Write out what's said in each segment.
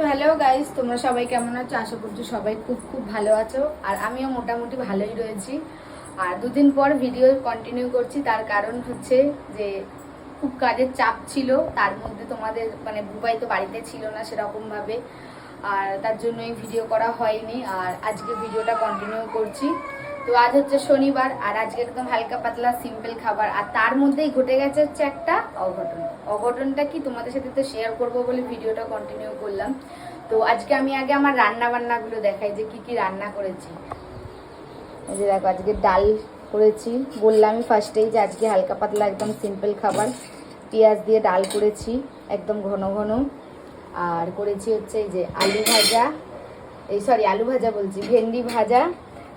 তো hello guys তোমরা সবাই কেমন আছো? আশা করছি সবাই খুব খুব ভালো আছো। আর আমিও মোটামুটি ভালোই রয়েছি। আর দুদিন পর ভিডিও কন্টিনিউ করছি, তার কারণ হচ্ছে যে খুব কাজের চাপ ছিল, তার মধ্যে তোমাদের মানে বুবাই তো বাড়িতে ছিল না সেরকমভাবে। আর তার জন্য এই ভিডিও করা হয়নি। আর আজকে ভিডিওটা কন্টিনিউ করছি। তো আজ হচ্ছে শনিবার আর আজকে একদম হালকা পাতলা সিম্পল খাবার। আর তার মধ্যেই ঘটে গেছে হচ্ছে একটা অঘটন। অঘটনটা কি তোমাদের সাথে তো শেয়ার করব বলে ভিডিওটা কন্টিনিউ করলাম। তো আজকে আমি আগে আমার রান্না বান্নাগুলো দেখাই যে কি কি রান্না করেছি। এই যে দেখো, আজকে ডাল করেছি। বললামই ফার্স্টেই যে আজকে হালকা পাতলা একদম সিম্পল খাবার। পেঁয়াজ দিয়ে ডাল করেছি, একদম ঘন ঘন। আর করেছি হচ্ছে এই যে আলু ভাজা। এই সরি আলু ভাজা বলছি, ভেন্ডি ভাজা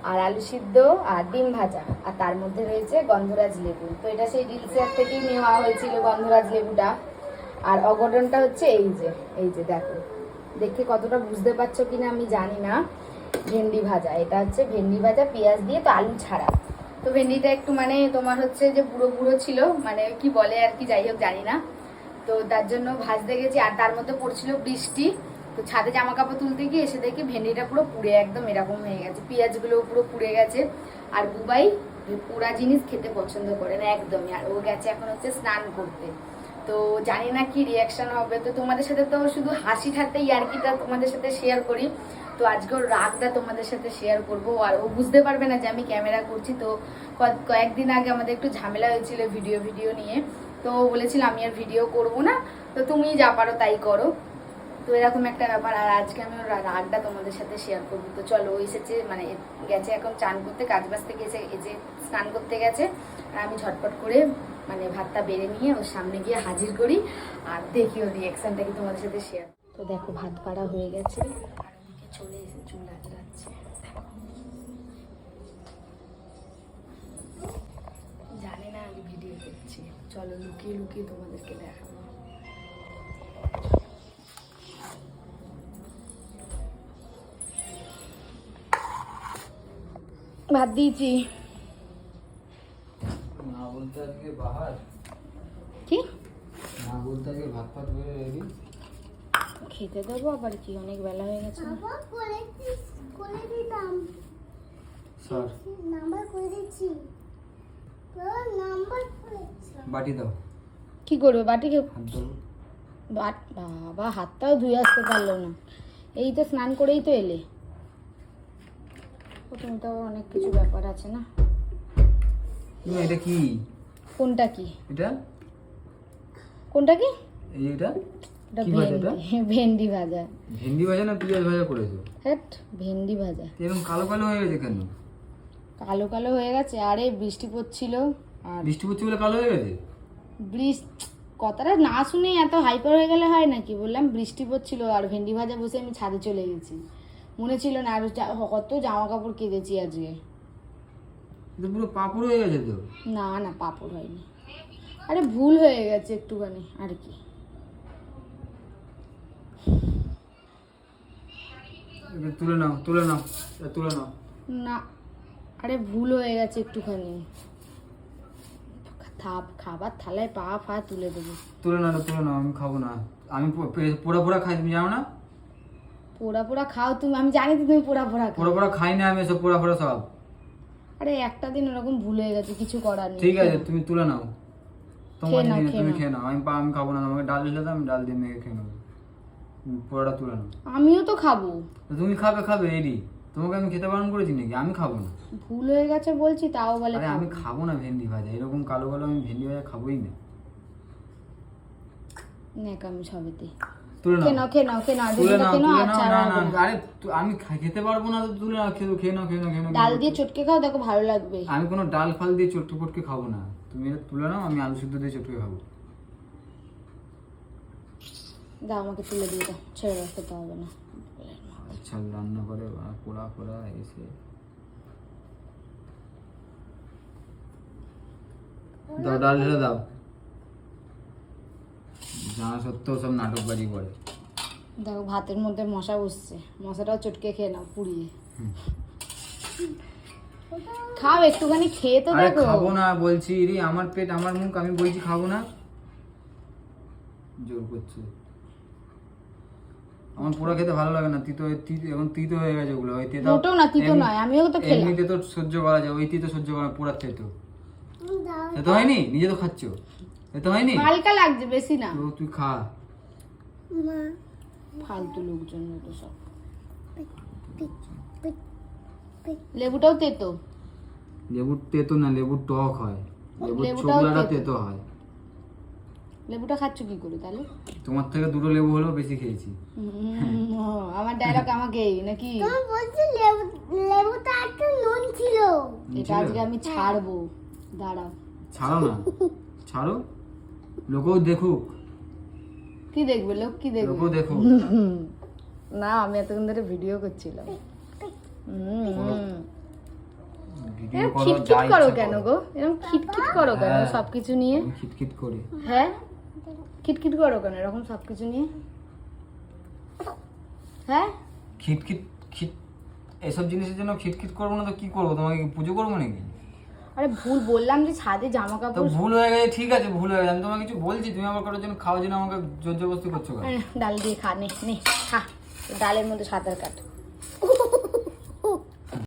আর আলু সিদ্ধ আর ডিম ভাজা। আর তার মধ্যে রয়েছে গন্ধরাজ লেবু। তো এটা সেই রিলসের থেকেই নেওয়া হয়েছিল গন্ধরাজ লেবুটা। আর অঘটনটা হচ্ছে এই যে এই যে দেখো। দেখে কতটা বুঝতে পারছ কিনা আমি জানি না। ভেন্ডি ভাজা, এটা হচ্ছে ভেন্ডি ভাজা, পেঁয়াজ দিয়ে তো আলু ছাড়া। তো ভেন্ডিটা একটু মানে তোমার হচ্ছে যে পুরো পুরো ছিল মানে কি বলে আর কি, যাই হোক জানি না। তো তার জন্য ভাজতে গেছি, আর তার মধ্যে পড়ছিল বৃষ্টি। তো ছাদে জামা কাপড় তুলতে গিয়ে এসে দেখি ভেন্ডিটা পুরো পুড়ে একদম এরকম হয়ে গেছে। পেঁয়াজগুলো পুরো পুড়ে গেছে। আর বুবাই পুরা জিনিস খেতে পছন্দ করে না একদমই। আর ও গেছে এখন হচ্ছে স্নান করতে। তো জানি না কি রিয়াকশন হবে। তো তোমাদের সাথে তো শুধু হাসি ঠাট্টা ইয়ার্কিটা তোমাদের সাথে শেয়ার করি। তো আজকে ওর রাগটা তোমাদের সাথে শেয়ার করব। আর ও বুঝতে পারবে না যে আমি ক্যামেরা করছি। তো কয়েকদিন আগে আমাদের একটু ঝামেলা হয়েছিল ভিডিও ভিডিও নিয়ে। তো বলেছিল আমি আর ভিডিও করব না। তো তুমি যা পারো তাই করো। তো এরকম একটা ব্যাপার। আর আজকে আমি ওর রাগটা তোমাদের সাথে শেয়ার করব। তো চলো ও এসেছে মানে গেছে এখন চান করতে কাজ বাজ থেকে এসে এসে স্নান করতে গেছে আর আমি ঝটপট করে মানে ভাতটা বেড়ে নিয়ে ওর সামনে গিয়ে হাজির করি আর দেখি ওর রিয়াকশনটা কি তোমাদের সাথে শেয়ার তো দেখো ভাত কাড়া হয়ে গেছে। আর ওদিকে চলে এসে চুল জানে না আমি ভিডিও করছি। চলো লুকিয়ে লুকিয়ে তোমাদেরকে দেখাবো। ভাত দিয়েছি। না বলতে আজকে বাহার। কি? না বলতে আজকে ভাত ফাত বেড়ে রেডি। খেতে দেবো আবার কি অনেক বেলা হয়ে গেছে। না। বাবা করে করে দিতাম স্যার। নাম্বার করে দিচ্ছি। নাম্বার করেছি। বাটি দাও। কি করবে? বাটিকে বাবা হাতটাও ধুয়ে আসতে পারল না। এই তো স্নান করেই তো এলে। প্রথমে তো অনেক কিছু ব্যাপার আছে না? এটা কি? কোনটা কি? এটা? কোনটা কি? এই এটা? ওটা কি ভাজা এটা? ভেন্ডি ভাজা। ভেন্ডি ভাজা না পেঁয়াজ ভাজা করেছ? হ্যাট ভেন্ডি ভাজা। এরকম কালো কালো হয়ে গেছে কেন? কালো কালো হয়ে গেছে আরে বৃষ্টি পড়ছিল আর বৃষ্টি পড়ছে বলে কালো হয়ে গেছে? বৃষ্টি কথাটা না শুনেই এত হাইপার হয়ে গেলে হয় নাকি? বললাম বৃষ্টি পড়ছিল আর ভেন্ডি ভাজা বসে আমি ছাদে চলে গেছি। মনে ছিল না আর কত জামা কাপড় কেঁদেছি আজকে। পুরো পাপড় হয়ে গেছে তো? না না পাপড় হয়নি। আরে ভুল হয়ে গেছে একটুখানি আর কি। তুলে নাও তুলে নাও তুলে নাও। না আরে ভুল হয়ে গেছে একটুখানি। থাপ খাবার থালায় পা ফা তুলে দেবো। তুলে নাও তুলে নাও আমি খাব না। আমি পোড়া পোড়া খাই তুমি জানো না? পোড়া পোড়া খাও তুমি আমি জানি তো তুমি পোড়া পোড়া খাও। পোড়া পোড়া খাই না আমি সব পোড়া পোড়া সব। আরে একটা দিন ওরকম ভুল হয়ে গেছে কিছু করার নেই। ঠিক আছে তুমি তুলে নাও। তোমার খেয়ে তুমি খেয়ে নাও। আমি পা- আমি খাব না আমাকে ডাল দিলে আমি ডাল দিয়ে মেখে খেয়ে নেব। পোড়াটা তুলে নাও। আমিও তো খাব। তুমি খাবে খাবে এডি তোমাকে আমি খেতে বারণ করেছি নাকি? আমি খাব না। ভুল হয়ে গেছে বলছি তাও বলে আরে আমি খাব। না ভেন্ডি ভাজা এরকম কালো কালো আমি ভেন্ডি ভাজা খাবোই না। ন্যাকামি সবেতে খেয়ে নাও। নাও খেয়ে নাও খেয়ে নাও তুলে নাও তুলে নাও না না আরে আমি খেতে পারব না তুলে নাও খেয়ে খেয়ে নাও খেয়ে নাও খেয়ে নাও ডাল দিয়ে চটকে খাও দেখো ভালো লাগবে। আমি কোনো ডাল ফাল দিয়ে চটকে পটকে খাব না। তুমি এটা তুলে নাও আমি আলু সিদ্ধ দিয়ে চটকে খাব। দাও আমাকে তুলে দিয়ে দাও ছেড়ে দাও খেতে হবে না। আচ্ছা রান্না করে পোড়া এসে। দাও ডাল ঢেলে দাও। জানা সত্ত্বেও সব করে। দেখো ভাতের মধ্যে মশা বসছে। মশাটাও চটকে খেয়ে নাও পুড়িয়ে। খাও একটুখানি খেয়ে তো দেখো। খাব না বলছি রে আমার পেট আমার মুখ আমি বলছি খাব না। জোর করছে। আমার পুরো খেতে ভালো লাগে না তিতো তিতো এখন তিতো হয়ে গেছে ওগুলো। ওই তেতো মোটেও না তিতো নয় আমিও তো খেলাম। এমনিতে তো সহ্য করা যায় ওই তিতো সহ্য করা পুরা তেতো তেতো হয়নি? নিজে তো খাচ্ছ? তেতো হয়নি? হালকা লাগছে বেশি না। তো তুই খা। মা। ফালতু লোকজন তো সব। লেবুটাও তেতো? লেবুর তেতো না লেবুর টক হয়। লেবুর ছোবলাটা তেতো। হয়। লেবুটা খাচ্ছ কি করে তাহলে? তোমার থেকে দুটো লেবু হলেও বেশি খেয়েছি। আমার ডায়লগ আমাকেই নাকি? তুমি বলছি লেবু লেবুটা একটা নুন ছিল। এটা আজকে আমি ছাড়বো। দাঁড়াও। ছাড়ো না। ছাড়ো? লোকেও দেখুক। কি দেখবে? লোক কি দেখবে? লোকেও দেখুক। না আমি এতক্ষণ ধরে ভিডিও করছিলাম। খিটখিট করো কেন গো? এরকম খিটখিট করো কেন হ্যাঁ। সবকিছু নিয়ে? খিটখিট করি। হ্যাঁ? খিটখিট করো কেন এরকম সবকিছু নিয়ে? হ্যাঁ? খিটখিট খিট এসব জিনিসের জন্য খিটখিট করব না তো কি করব? তোমাকে পুজো করব নাকি? আরে ভুল বললাম যে ছাদে জামা কাপড় ভুল হয়ে গেছে ঠিক আছে ভুল হয়ে গেছে। আমি তোমাকে কিছু বলছি তুমি আমার কারোর জন্য খাওয়ার জন্য আমাকে জোর জবরদস্তি করছ ডাল দিয়ে খা নে নে খা। ডালের মধ্যে সাঁতার কাট।